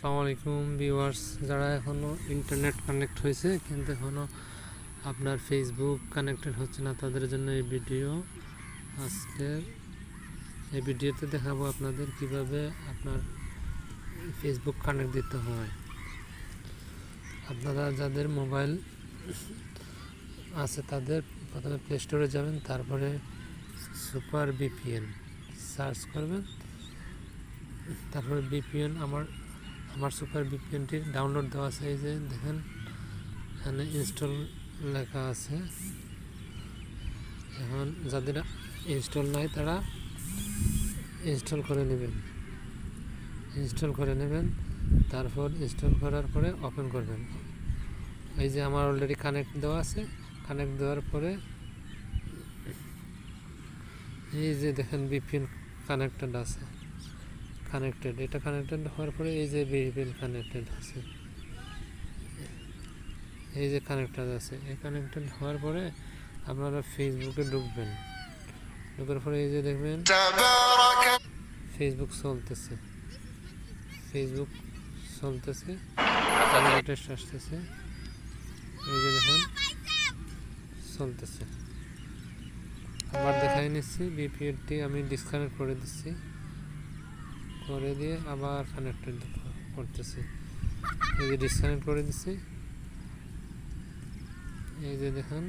আসসালামু আলাইকুম ভিউয়ার্স, যারা এখনও ইন্টারনেট কানেক্ট হয়েছে কিন্তু এখনও আপনার ফেসবুক কানেক্টেড হচ্ছে না, তাদের জন্য এই ভিডিও আজকে এই ভিডিওতে দেখাবো আপনাদের কীভাবে আপনার ফেসবুক কানেক্ট দিতে হয়। আপনারা যাদের মোবাইল আছে তাদের প্রথমে প্লে স্টোরে যাবেন, তারপরে সুপার বিপিএন সার্চ করবেন, তারপরে বিপিএন আমার আমার সুপার বিপিএনটির ডাউনলোড দেওয়া আছে, এই যে দেখেন। এখানে ইনস্টল লেখা আছে। এখন যাদের ইনস্টল নাই, তারা ইনস্টল করে নেবেন। ইনস্টল করে নেবেন, তারপর ইনস্টল করার পরে ওপেন করবেন। এই যে আমার অলরেডি কানেক্ট দেওয়া আছে কানেক্ট দেওয়ার পরে এই যে দেখেন বিপিএন কানেক্টেড আছে। কানেক্টেড এটা কানেক্টেড হওয়ার পরে এই যে বিপিএন কানেক্টেড আছে, এই যে কানেক্টেড আছে, এই কানেক্টেড হওয়ার পরে আপনারা ফেসবুকে ঢুকবেন, ঢুকার পরে এই যে দেখবেন ফেসবুক চলতেছে ফেসবুক চলতেছে লেটেস্ট আসতেছে, এই যে দেখেন, চলতেছে। আবার দেখাই নিচ্ছি বিপিএলটি আমি ডিসকানেক্ট করে দিচ্ছি। করে দিয়ে আবার কানেক্টেড করতেছি। এই যে ডিসকানেক্ট করে দিচ্ছি এই যে দেখেন